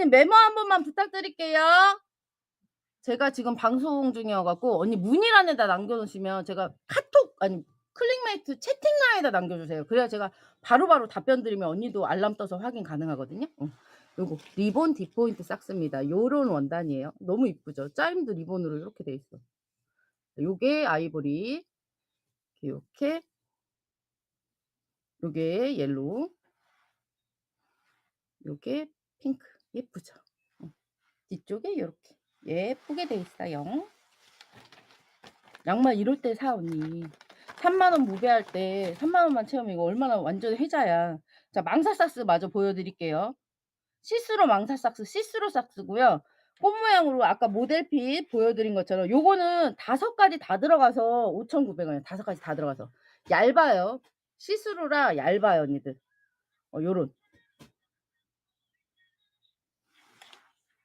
아이보님 메모 한 번만 부탁드릴게요. 제가 지금 방송 중이어 갖고 언니 문의란에다 남겨 놓으시면 제가 카톡 아니 클릭메이트 채팅란에다 남겨 주세요. 그래야 제가 바로바로 답변 드리면 언니도 알람 떠서 확인 가능하거든요. 응. 요거 리본 뒷포인트 싹스입니다. 요런 원단이에요. 너무 이쁘죠? 짜임도 리본으로 이렇게 돼 있어. 요게 아이보리. 이렇게 요게 옐로우. 요게 핑크. 예쁘죠? 응. 뒤쪽에 요렇게 예쁘게 돼 있어요. 양말 이럴 때 사 언니. 3만 원 무배할 때 3만 원만 채우면 이거 얼마나 완전 혜자야. 자, 망사 삭스 마저 보여 드릴게요. 시스루 망사 삭스, 시스루 삭스고요. 꽃 모양으로 아까 모델핏 보여 드린 것처럼 요거는 5가지 다 들어가서 5,900원이에요. 5가지 다 들어가서. 얇아요. 시스루라 얇아요, 언니들. 어, 요런.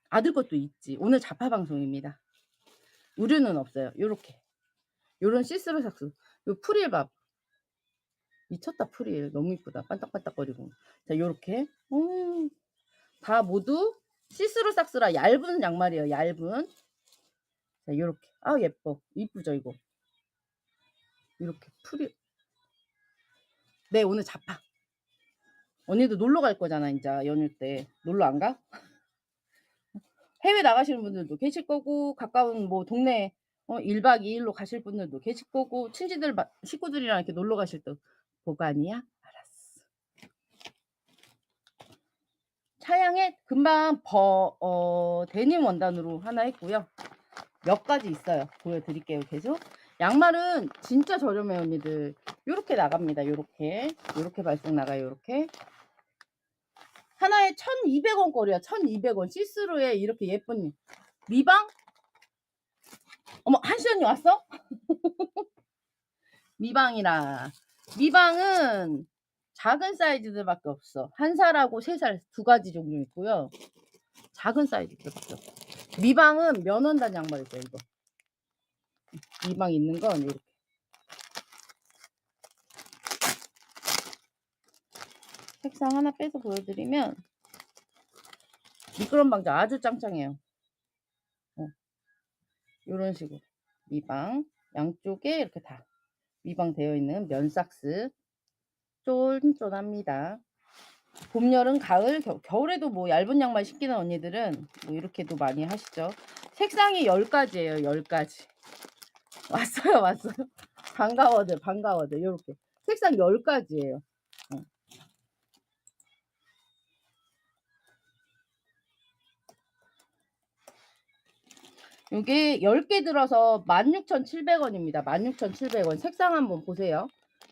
아들 것도 있지. 오늘 자파 방송입니다. 우류는 없어요. 요렇게. 요런 시스루 삭스. 요 프릴 밥. 미쳤다 프릴. 너무 이쁘다. 반딱반딱거리고. 자, 요렇게. 음. 다 모두 시스루 삭스라 얇은 양말이에요. 얇은. 자, 요렇게. 아, 예뻐. 이쁘죠, 이거. 이렇게 프릴. 네, 오늘 자파. 언니도 놀러 갈 거잖아, 이제 연휴 때. 놀러 안 가? 해외 나가시는 분들도 계실 거고 가까운 뭐 동네 어 1박 2일로 가실 분들도 계실 거고 친지들 마 식구들이랑 이렇게 놀러 가실 때 보관이야? 알았어. 차양에 금방 버 어 데님 원단으로 하나 했고요. 몇 가지 있어요. 보여 드릴게요, 계속. 양말은 진짜 저렴해요, 언니들. 요렇게 나갑니다. 요렇게. 요렇게 발송 나가요, 요렇게. 하나에 1,200원 거리야. 1,200원. 시스루에 이렇게 예쁜 미방? 어머, 한시 언니 왔어? 미방이라. 미방은 작은 사이즈들밖에 없어. 한 살하고 세 살 두 가지 종류 있고요. 작은 사이즈들밖에 없어. 미방은 면원단 양말 있어요, 이거. 미방 있는 건 이렇게. 색상 하나 빼서 보여드리면 미끄럼 방지 아주 짱짱해요. 어. 이런 식으로 미방 양쪽에 이렇게 다 미방 되어 있는 면삭스 쫀쫀합니다. 봄, 여름, 가을, 겨, 겨울에도 뭐 얇은 양말 신기는 언니들은 뭐 이렇게도 많이 하시죠. 색상이 10가지예요. 10가지. 왔어요. 왔어요. 반가워들 반가워들 이렇게 색상 10가지예요. 어. 요게 10개 들어서 16,700원입니다. 16,700원. 색상 한번 보세요.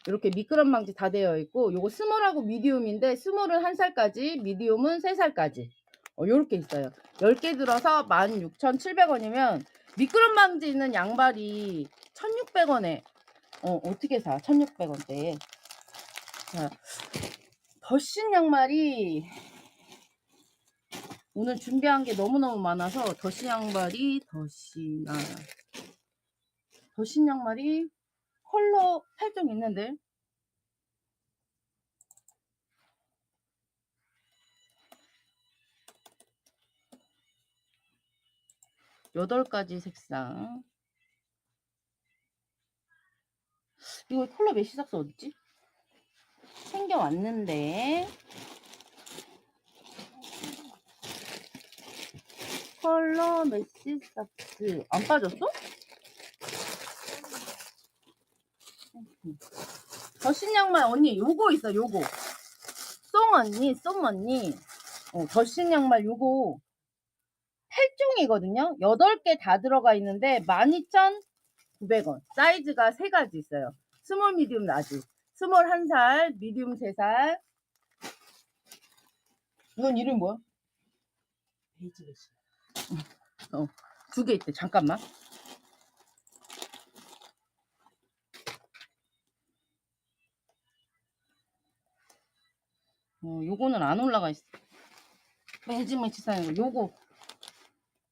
이렇게 미끄럼 방지 다 되어 있고 요거 스몰하고 미디움인데 스몰은 1살까지 미디움은 3살까지 어, 요렇게 있어요. 10개 들어서 16,700원이면 미끄럼 방지 있는 양말이 1,600원에 어, 어떻게 사? 1,600원대에 자, 더신 양말이 오늘 준비한 게 너무너무 많아서 더신 양말이 더신 아 더신 양말이 컬러 8종 있는데. 여덟 가지 색상. 이거 컬러 메시 삭스 어딨지? 챙겨왔는데 컬러 메시 삭스 안 빠졌어? 더신 양말 언니 요거 있어 요거. 송 언니 송 언니. 어, 더신 양말 요거. 8종이거든요? 8개 다 들어가 있는데 12,900원. 사이즈가 3가지 있어요. 스몰 미디움 라지. 스몰 1살 미디움 3살. 이건 이름 뭐야? 베이지레시. 어, 두 개 있대 잠깐만 어, 요거는 안 올라가 있어. 매지매치 사는 거. 요거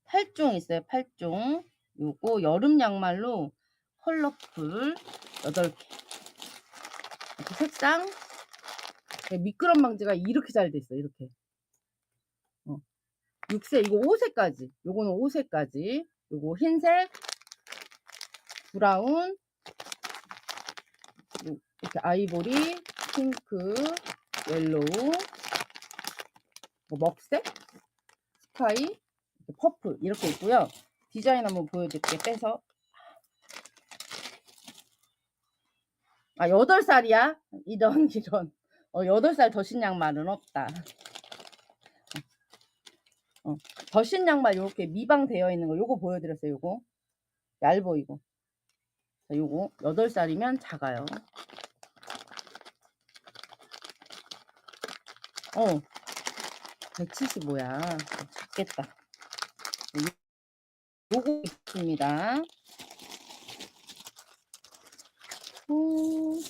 8종 있어요. 8종. 요거 여름 양말로 컬러풀 8개. 이렇게 색상 네, 미끄럼 방지가 이렇게 잘 돼 있어. 이렇게. 어. 6색, 이거 5색까지. 요거는 5색까지. 요거 흰색, 브라운, 요- 이렇게 아이보리, 핑크, 옐로우, 뭐 먹색, 스카이, 퍼플 이렇게 있고요. 디자인 한번 보여드릴게요. 빼서. 아, 8살이야? 이런, 이런. 어, 8살 더 신 양 말은 없다. 어, 더신 양말 요렇게 미방되어 있는 거 요거 보여드렸어요. 요거. 얇어, 이거. 자, 요거. 8살이면 작아요. 어. 175야. 작겠다. 요- 요거 있습니다. 음.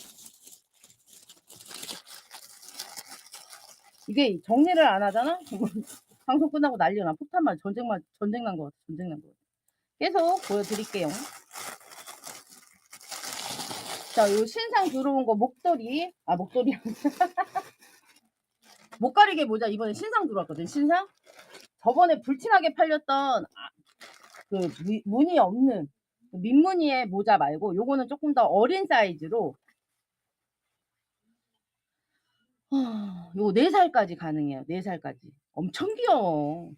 이게 정리를 안 하잖아? 방송 끝나고 난리나. 폭탄만 전쟁만, 전쟁 난 거 같아. 전쟁 난 거. 계속 보여드릴게요. 자, 요 신상 들어온 거 목도리. 아, 목도리. 목가리개 모자 이번에 신상 들어왔거든. 신상. 저번에 불티나게 팔렸던 아, 그 무- 무늬 없는 그 민무늬의 모자 말고 요거는 조금 더 어린 사이즈로 아, 요거 4살까지 가능해요. 4살까지. 엄청 귀여워.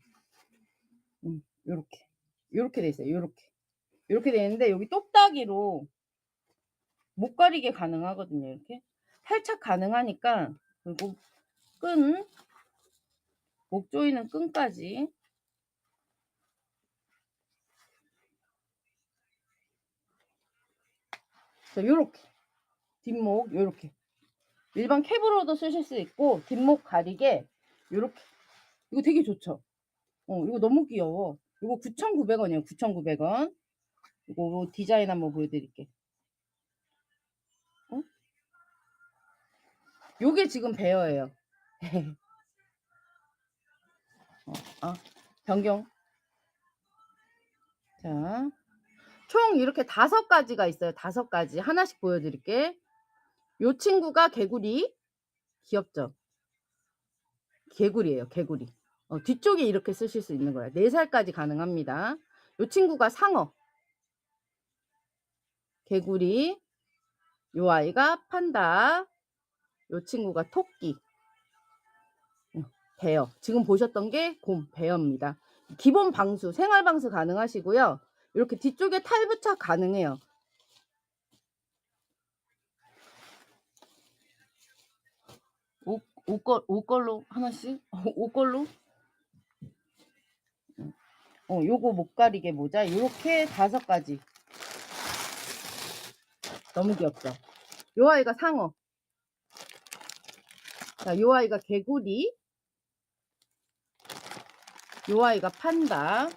음, 요렇게. 요렇게 돼 있어요. 요렇게. 요렇게 돼 있는데 여기 똑딱이로 못 가리게 가능하거든요. 이렇게. 탈착 가능하니까 그리고 끈, 목 조이는 끈까지 자, 요렇게. 뒷목, 요렇게. 일반 캡으로도 쓰실 수 있고, 뒷목 가리개, 요렇게. 이거 되게 좋죠? 어, 이거 너무 귀여워. 이거 9,900원이에요, 9,900원. 이거 디자인 한번 보여드릴게. 어? 요게 지금 베어예요. 어, 아, 변경. 자, 총 이렇게 다섯 가지가 있어요. 다섯 가지. 하나씩 보여드릴게. 요 친구가 개구리. 귀엽죠? 개구리예요, 개구리. 어, 뒤쪽에 이렇게 쓰실 수 있는 거예요. 4살까지 가능합니다. 요 친구가 상어. 개구리. 요 아이가 판다. 요 친구가 토끼. 음, 베어. 지금 보셨던 게 곰, 베어입니다. 기본 방수, 생활 방수 가능하시고요. 이렇게 뒤쪽에 탈부착 가능해요. 옷, 옷걸, 옷걸로 하나씩? 옷걸로? 음. 어, 요거 못 가리개 모자. 요렇게 다섯 가지. 너무 귀엽죠? 요 아이가 상어. 자, 요 아이가 개구리. 요 아이가 판다.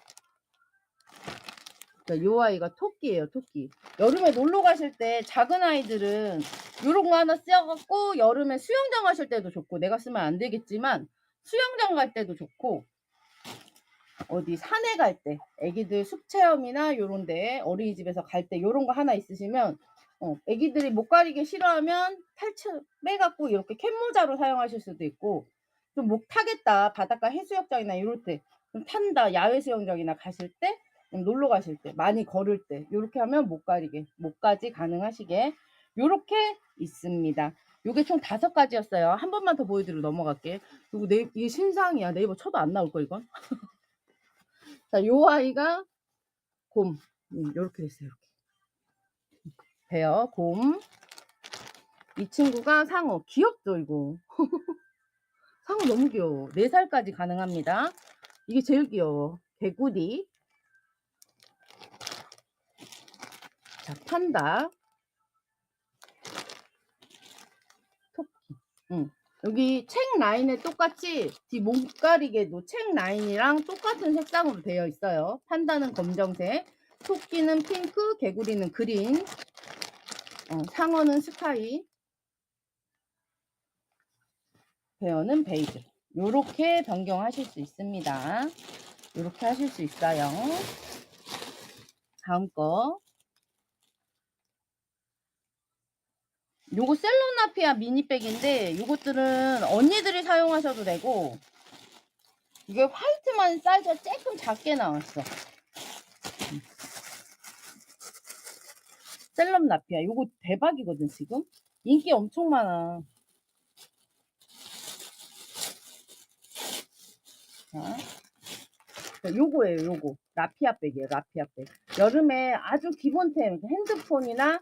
자, 요 아이가 토끼예요, 토끼. 여름에 놀러 가실 때 작은 아이들은 요런 거 하나 써갖고 여름에 수영장 가실 때도 좋고 내가 쓰면 안 되겠지만 수영장 갈 때도 좋고 어디 산에 갈 때 애기들 숲 체험이나 요런 데 어린이집에서 갈 때 요런 거 하나 있으시면 어, 애기들이 못 가리게 싫어하면 탈출 빼갖고 이렇게 캔모자로 사용하실 수도 있고 좀목 타겠다 바닷가 해수욕장이나 이럴 때 좀 탄다 야외 수영장이나 가실 때좀 놀러 가실 때 많이 걸을 때 이렇게 하면 못 가리게 목까지 가능하시게 요렇게 있습니다. 요게 총 다섯 가지였어요. 한 번만 더 보여드리고 넘어갈게. 그리고 네, 이게 신상이야. 네이버 쳐도 안 나올 거 이건. 자, 요 아이가 곰. 음, 요렇게 됐어요. 이렇게. 베어, 곰. 이 친구가 상어. 귀엽죠, 이거. 상어 너무 귀여워. 4살까지 가능합니다. 이게 제일 귀여워. 개구리. 자, 판다. 토끼. 응. 여기 책 라인에 똑같이 뒤 몸가리개도 책 라인이랑 똑같은 색상으로 되어 있어요. 판다는 검정색, 토끼는 핑크, 개구리는 그린, 어, 상어는 스카이, 베어는 베이지. 요렇게 변경하실 수 있습니다. 요렇게 하실 수 있어요. 다음 거. 요거 셀로나피아 미니백인데 요것들은 언니들이 사용하셔도 되고 이게 화이트만 사이즈가 조금 작게 나왔어. 음. 셀럽 라피아. 요거 대박이거든, 지금. 인기 엄청 많아. 자. 자, 요거예요, 요거. 라피아 백이에요, 라피아 백. 여름에 아주 기본템, 핸드폰이나,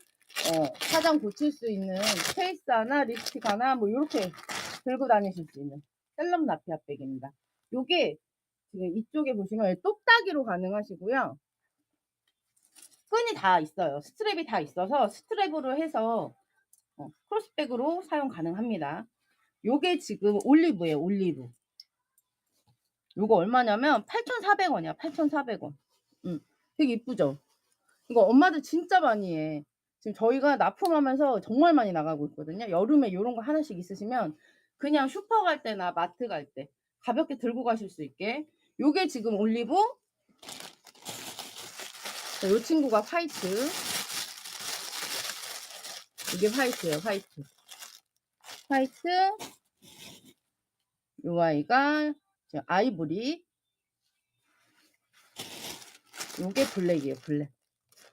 어, 화장 고칠 수 있는 케이스 하나, 립스틱 하나, 뭐, 요렇게 들고 다니실 수 있는 셀럽 라피아 백입니다. 요게, 지금 이쪽에 보시면 똑딱이로 가능하시고요. 끈이 다 있어요. 스트랩이 다 있어서 스트랩으로 해서 어, 크로스백으로 사용 가능합니다. 요게 지금 올리브예요, 올리브. 요거 얼마냐면 8,400원이야. 8,400원. 음, 되게 이쁘죠? 이거 엄마들 진짜 많이 해. 지금 저희가 납품하면서 정말 많이 나가고 있거든요. 여름에 요런 거 하나씩 있으시면 그냥 슈퍼 갈 때나 마트 갈 때 가볍게 들고 가실 수 있게. 요게 지금 올리브. 자, 요 친구가 화이트. 이게 화이트예요, 화이트. 화이트. 요 아이가 아이보리. 요게 블랙이에요, 블랙.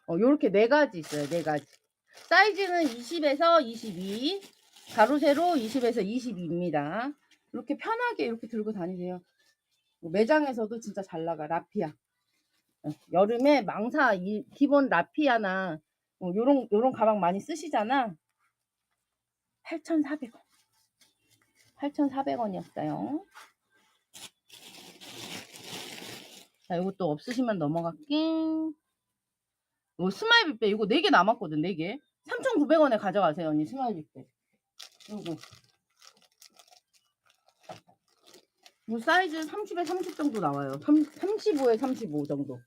어, 요렇게 네 가지 있어요, 네 가지. 사이즈는 20에서 22, 가로 세로 20에서 22입니다. 이렇게 편하게 이렇게 들고 다니세요. 뭐 매장에서도 진짜 잘 나가, 라피아. 어, 여름에 망사, 이- 기본 라피아나 어, 요런, 요런 가방 많이 쓰시잖아. 8,400원. 8,400원이었어요. 자, 이것도 없으시면 넘어갈게. 요 스마일 빅백, 이거 4개 남았거든, 4개. 3,900원에 가져가세요, 언니, 스마일 빅백. 요거. 요 사이즈 30에 30 정도 나와요. 35에 35 정도.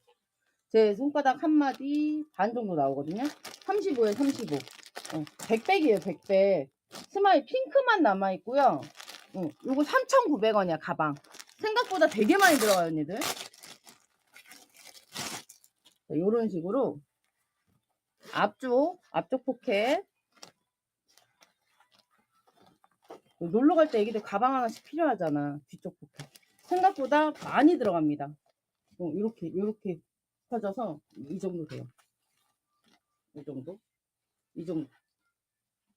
제 손가락 한 마디 반 정도 나오거든요. 35에 35. 어, 100백이에요, 100백. 스마일 핑크만 남아있고요. 어, 요거 3,900원이야, 가방. 생각보다 되게 많이 들어가요, 언니들. 자, 요런 식으로 앞쪽, 앞쪽 포켓. 뭐 놀러 갈 때 애기들 가방 하나씩 필요하잖아. 뒤쪽 포켓. 생각보다 많이 들어갑니다. 어, 이렇게, 이렇게 펴져서 이 정도 돼요. 이 정도? 이 정도.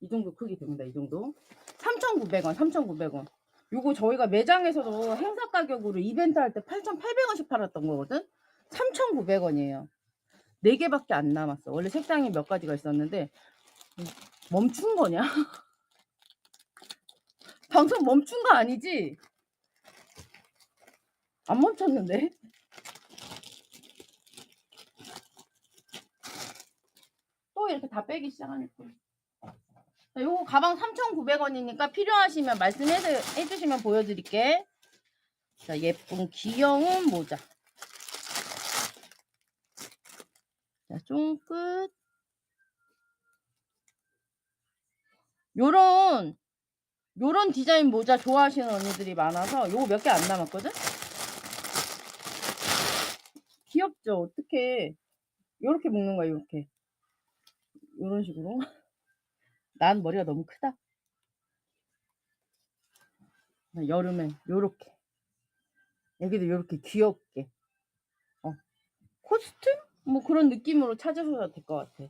이 정도 크기 됩니다. 이 정도. 3,900원, 3,900원. 요거 저희가 매장에서도 행사 가격으로 이벤트 할 때 8,800원씩 팔았던 거거든? 3,900원이에요. 4개밖에 안 남았어. 원래 색상이 몇 가지가 있었는데, 음, 멈춘 거냐? 방송 멈춘 거 아니지? 안 멈췄는데? 또 이렇게 다 빼기 시작하니까. 자, 요거 가방 3,900원이니까 필요하시면 말씀해 주시면 보여드릴게. 자, 예쁜 귀여운 모자. 자, 쫑끝. 요런, 요런 디자인 모자 좋아하시는 언니들이 많아서 요거 몇 개 안 남았거든? 귀엽죠? 어떻게 요렇게 묶는 거야, 요렇게. 요런 식으로. 난 머리가 너무 크다. 여름에 요렇게. 여기도 요렇게 귀엽게. 어. 코스튬? 뭐 그런 느낌으로 찾으셔도 될 것 같아.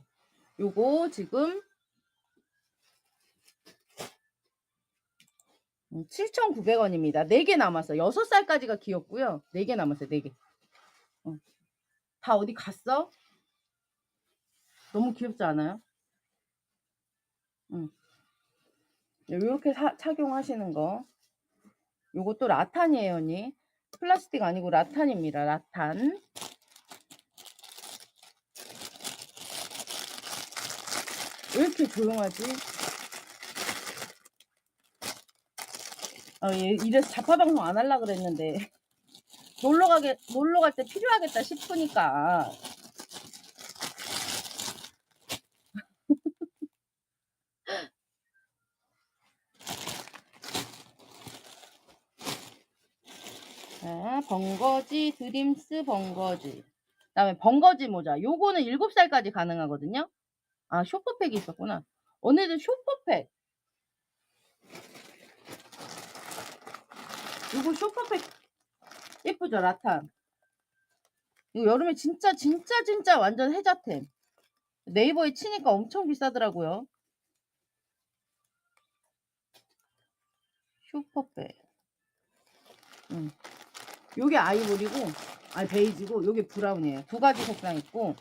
요거 지금 7,900원입니다. 4개 남았어. 6살까지가 귀엽고요. 4개 남았어요. 4개. 어. 다 어디 갔어? 너무 귀엽지 않아요? 응. 이렇게 착용하시는 거. 요것도 라탄이에요, 언니. 플라스틱 아니고 라탄입니다. 라탄. 왜 이렇게 조용하지? 아, 얘 이래서 자파 방송 안 하려 그랬는데. 놀러 가게 놀러 갈 때 필요하겠다 싶으니까. 자, 번거지 드림스 번거지. 그다음에 번거지 모자. 요거는 7살까지 가능하거든요 아 쇼퍼팩이 있었구나. 언니들 쇼퍼팩. 요거 쇼퍼팩 예쁘죠 라탄? 이거 여름에 진짜 진짜 진짜 완전 해자템. 네이버에 치니까 엄청 비싸더라고요. 슈퍼백 음. 요게 아이보리고 아니 베이지고 요게 브라운이에요. 두 가지 색상 있고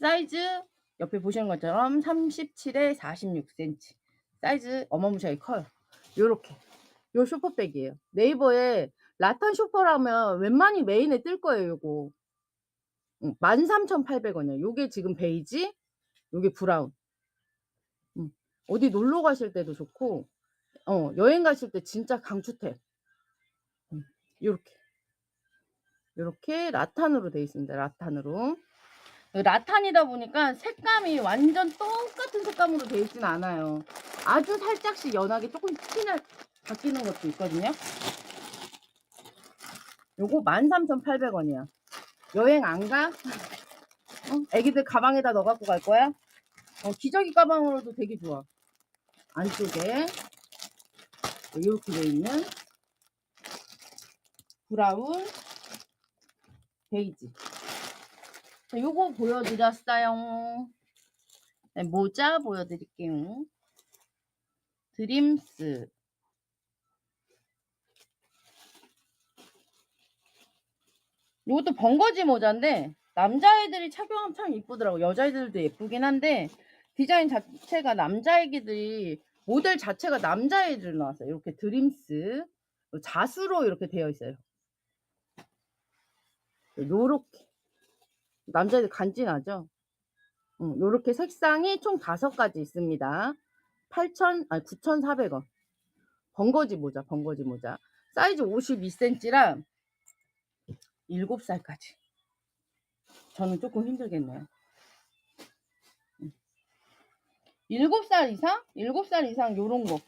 사이즈 옆에 보시는 것처럼 37에 46cm 사이즈 어마무시하게 커요. 요렇게. 요 슈퍼백이에요. 네이버에 라탄 슈퍼라면 웬만히 메인에 뜰 거예요 요거. 13,800원이에요. 요게 지금 베이지 요게 브라운. 음, 어디 놀러 가실 때도 좋고 어 여행 가실 때 진짜 강추템. 음, 요렇게. 요렇게 라탄으로 되어 있습니다 라탄으로 라탄이다 보니까 색감이 완전 똑같은 색감으로 되어 있진 않아요 아주 살짝씩 연하게 조금 스킨을 바뀌는 것도 있거든요 요거 13,800원이야 여행 안 가? 어? 애기들 가방에다 넣어 갖고 갈 거야? 어, 기저귀 가방으로도 되게 좋아 안쪽에 이렇게 되어 있는 브라운 베이지 자, 요거 보여드렸어요. 네, 모자 보여드릴게요. 드림스. 요것도 번거지 모자인데 남자애들이 착용하면 참 이쁘더라고. 여자애들도 예쁘긴 한데 디자인 자체가 남자애기들이 모델 자체가 남자애들 나왔어요. 이렇게 드림스. 자수로 이렇게 되어 있어요. 요렇게 남자애들 간지나죠 응, 요렇게 색상이 총 다섯 가지 있습니다 8,000 아니 9,400원 번거지 모자 번거지 모자 사이즈 52cm랑 7살까지 저는 조금 힘들겠네요. 음. 7살 이상? 7살 이상 요런 거.